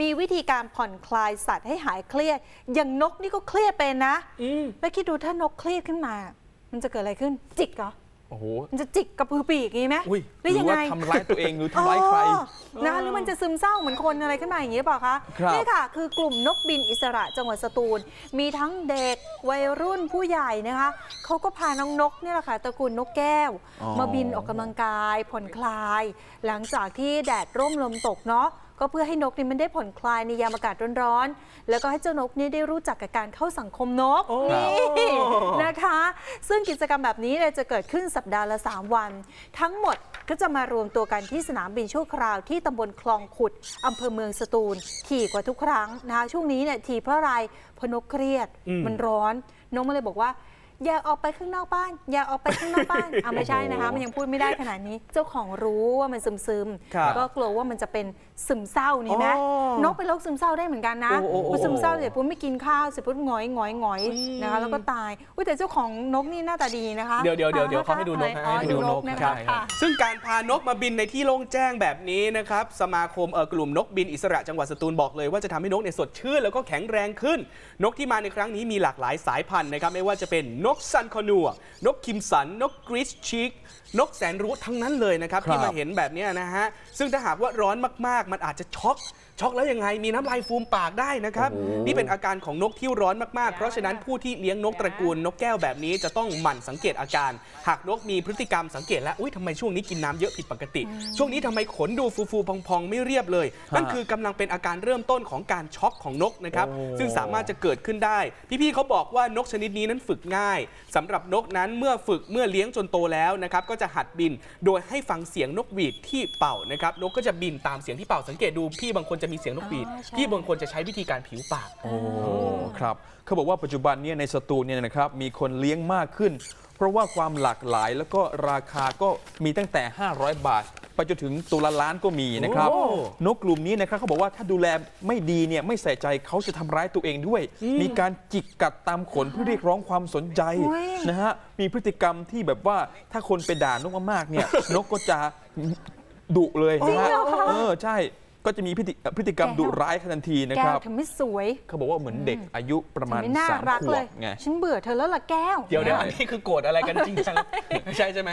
มีวิธีการผ่อนคลายสัตว์ให้หายเครียด อย่างนกนี่ก็เครียดเป็นนะ อืมแล้วคิดดูถ้านกเครียดขึ้นมา มันจะเกิดอะไรขึ้น จิกเหรอ โอ้โหมันจะจิกกระพือปีกอย่างนี้ไหมอุ้ยหรือหรืยัองไง ว่าทำร้ายตัวเองหรือทำร้ายใคร อ๋อนะหรือมันจะซึมเศร้าเหมือนคนอะไรขึ้นมาอย่างนี้หรือเปล่าคะครับ นี่ค่ะ คือกลุ่มนกบินอิสระจังหวัดสตูล มีทั้งเด็กวัยรุ่นผู้ใหญ่นะคะเขาก็พาน้องนกเนี่ยแหละค่ะตระกูลนกแก้ว อ๋อ มาบินออกกำลังกายผ่อนคลาย หลังจากที่แดดร่มลมตกเนาะ ก็เพื่อให้นกนี่มันได้ผ่อนคลายในยามอากาศร้อนๆ แล้วก็ให้เจ้านกนี่ได้รู้จักกับการเข้าสังคมนกโอ้นี่นะคะ ซึ่งกิจกรรมแบบนี้เนี่ยจะเกิดขึ้นสัปดาห์ละ 3 วัน ทั้งหมดก็จะมารวมตัวกันที่สนามบินชั่วคราวที่ตำบลคลองขุดอำเภอเมืองสตูล ถี่กว่าทุกครั้งนะคะช่วงนี้เนี่ยถี่เพราะอะไรเพราะนกเครียดอืมมันร้อนนกมันเลยบอกว่า อยากออกไปข้างนอกบ้าน อยากออกไปข้างนอกบ้านอะไม่ใช่นะคะ มันยังพูดไม่ได้ขนาดนี้ เจ้าของรู้ว่ามันซึมซึมๆครับก็กลัวว่ามันจะเป็นซึมเศร้านี่ไหมอ๋อนกเป็นโรคซึมเศร้าได้เหมือนกันนะโอ้โอ้โอ้ พอซึมเศร้าเสร็จปุ๊บไม่กินข้าวเสร็จปุ๊บหงอยหงอยหงอยอืมนะคะ แล้วก็ตายอุ้ยแต่เจ้าของนกนี่หน้าตาดีนะคะเดี๋ยวเดี๋ยวเดี๋ยวเดี๋ยวะเขาให้ดูนกนะอ๋อให้ดูดูนนกกนะครัคะบ ค่ะ ซึ่งการพานกมาบินในที่โล่งแจ้งแบบนี้นะครับ สมาคมเอ่อกลุ่มนกบินอิสระจังหวัดสตูลบอกเลยว่าจะทำให้นกเนี่ยสดชื่นแล้วก็แข็งแรงขึ้น นกที่มาในครั้งนี้มีหลากหลายสายพันธุ์นะครับ ไม่ว่าจะเป็นนกซันคอนัวนกคิมสัน นกกริชชิก นกแสนรู้ทั้งนั้นเลยนะครับครับที่มาเห็นแบบเนี้ยนะฮะ ซึ่งถ้าหากว่าร้อนมากๆ มันอาจจะช็อกช็อกแล้วยังไงมีน้ำลายฟูมปากได้นะครับโอ้โหนี่เป็นอาการของนกที่ร้อนมากๆ เพราะฉะนั้นผู้ที่เลี้ยงนกตระกูลนกแก้วแบบนี้จะต้องหมั่นสังเกตอาการ หากนกมีพฤติกรรมสังเกตแล้วอุ้ยทำไมช่วงนี้กินน้ำเยอะผิดปกติ ช่วงนี้ทำไมขนดูฟูๆพองๆ ไม่เรียบเลย นั่นคือกำลังเป็นอาการเริ่มต้นของการช็อกของนกนะครับโอ้ซึ่งสามารถจะเกิดขึ้นได้ พี่ๆเขาบอกว่านกชนิดนี้นั้นฝึกง่ายสำหรับนกนั้นเมื่อฝึกเมื่อเลี้ยงจนโตแล้วนะครับก็จะหัดบินโดยให้ฟังเสียงนกหวีดที่เป่านะครับนกก็จะบินตามเสียงที่เป่าสังเกตดูพี่บางคนจะมีเสียงนกหวีดอ๋อใช่พี่บางคนจะใช้วิธีการผิวปากโอ้ครับเขาบอกว่าปัจจุบันเนี่ยในสตูลเนี่ยนะครับมีคนเลี้ยงมากขึ้น เพราะว่าความหลากหลายแล้วก็ราคาก็มีตั้งแต่ 500 บาท ไปจนถึงตัวละล้านก็มีนะครับโอ้นกกลุ่มนี้นะครับเขาบอกว่าถ้าดูแลไม่ดีเนี่ยไม่ใส่ใจเขาจะทำร้ายตัวเองด้วย มีการจิกกัดตามขนเพื่อเรียกร้องความสนใจอุ๊ยนะฮะมีพฤติกรรมที่แบบว่าถ้าคนไปด่านกมากๆเนี่ยนกก็จะดุเลยนะฮะจริงเหรอคะเออใช่ก็จะมีพฤติพฤติกรรมแก้วดุร้ายทันทีนะแก้ควรับเธอไม่สวย เขาบอกว่าเหมือนเด็กอายุประมาณไม่น่าสามรักขวเลบยไงฉันเบื่อเธอแล้วล่ะแก้ว เดี๋ยวเดี๋ยวใช่อันนี้คือโกรธอะไรกันจริงจังไม่ใช่ใช่ไหม